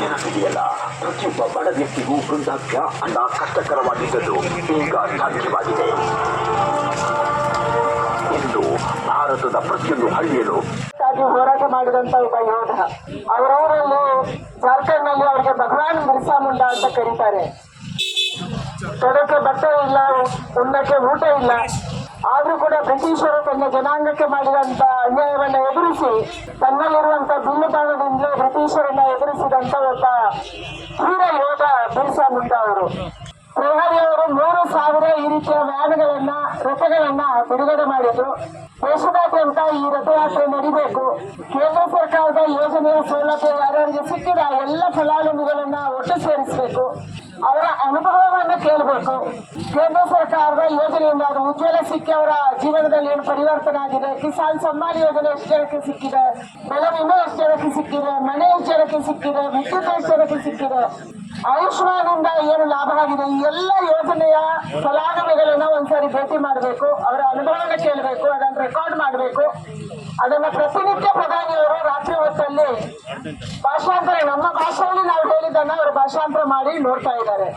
ನೆನಪಿದೆಯಲ್ಲ ಪ್ರತಿಯೊಬ್ಬ ಬಡ ವ್ಯಕ್ತಿಗೂ ವೃದ್ಧಾಪ್ಯ ಅನ್ನ ಕಷ್ಟಕರವಾಗಿದ್ದದ್ದು ಈಗ ಸಾಧ್ಯವಾಗಿದೆ. ಇಂದು ಭಾರತದ ಪ್ರತಿಯೊಂದು ಹಳ್ಳಿಯಲ್ಲೂ ಹೋರಾಟ ಮಾಡಿದಂತ ಒಬ್ಬ ಯೋಧ, ಅವರವರಲ್ಲಿ ಜಾರ್ಖಂಡ್ನಲ್ಲಿ ಅವರಿಗೆ ಭಗವಾನ್ ಬಿರ್ಸಾ ಮುಂಡಾ ಅಂತ ಕರೀತಾರೆ. ತೊಡಕ್ಕೆ ಬಟ್ಟೆ ಇಲ್ಲ ಉನ್ನಕ್ಕೆ ಊಟ ಇಲ್ಲ, ಆದ್ರೂ ಕೂಡ ಬ್ರಿಟಿಷರು ತನ್ನ ಜನಾಂಗಕ್ಕೆ ಮಾಡಿದಂತ ಅನ್ಯಾಯವನ್ನ ಎದುರಿಸಿ ತನ್ನಲ್ಲಿರುವಂತ ಭಿನ್ನತಾಣದಿಂದಲೇ ಬ್ರಿಟಿಷರನ್ನ ಎದುರಿಸಿದಂತ ಒಬ್ಬ ಧೀರ ಯೋಧ ಬಿರ್ಸಾ ಮುಂಡಾ ಅವರು. ಪ್ರಧಾನಿ ಅವರು ಮೂರು ಸಾವಿರ ಈ ರೀತಿಯ ವ್ಯಾನ್ಗಳನ್ನ, ರಥಗಳನ್ನ ಬಿಡುಗಡೆ ಮಾಡಿದ್ರು. ದೇಶದಾದ್ಯಂತ ಈ ರಥಯಾತ್ರೆ ನಡಿಬೇಕು. ಕೇಂದ್ರ ಸರ್ಕಾರದ ಯೋಜನೆಯ ಸೌಲಭ್ಯ ಯಾರ್ಯಾರಿಗೆ ಸಿಕ್ಕಿದ ಎಲ್ಲ ಫಲಾನುಭವಿಗಳನ್ನ ಒಟ್ಟು ಸೇರಿಸಬೇಕು. ಅವರ ಅನುಭವವನ್ನು ಕೇಳಬೇಕು. ಕೇಂದ್ರ ಸರ್ಕಾರದ ಯೋಜನೆಯಿಂದ ಅದು ಉಜ್ವಲ ಸಿಕ್ಕಿ ಅವರ ಜೀವನದಲ್ಲಿ ಏನು ಪರಿವರ್ತನೆ ಆಗಿದೆ, ಕಿಸಾನ್ ಸಮ್ಮಾನ್ ಯೋಜನೆ ಎಷ್ಟು ಸಿಕ್ಕಿದೆ, ಬೆಳೆ ವಿಮೆ ಎಷ್ಟು ಸಿಕ್ಕಿದೆ, ಮನೆ ಎಷ್ಟು ಸಿಕ್ಕಿದೆ, ವಿದ್ಯುತ್ ಎಷ್ಟು ಸಿಕ್ಕಿದೆ ಆಯುಷ್ಮಾನ್ ಇಂದ ಏನು ಲಾಭ ಆಗಿದೆ ಈ ಎಲ್ಲ ಯೋಜನೆಯ ಫಲಾನುಭವಿಗಳನ್ನ ಒಂದ್ಸರಿ ಭೇಟಿ ಮಾಡಬೇಕು, ಅವರ ಅನುಭವನ ಕೇಳಬೇಕು, ಅದನ್ನ ರೆಕಾರ್ಡ್ ಮಾಡಬೇಕು. ಅದನ್ನ ಪ್ರತಿನಿತ್ಯ ಪ್ರಧಾನಿಯವರು ರಾತ್ರಿ ಹೊತ್ತಲ್ಲಿ ಭಾಷಾಂತರ, ನಮ್ಮ ಭಾಷೆಯಲ್ಲಿ ನಾವು ಹೇಳಿದ್ದನ್ನ ಅವರು ಭಾಷಾಂತರ ಮಾಡಿ ನೋಡ್ತಾ ಇದ್ದಾರೆ.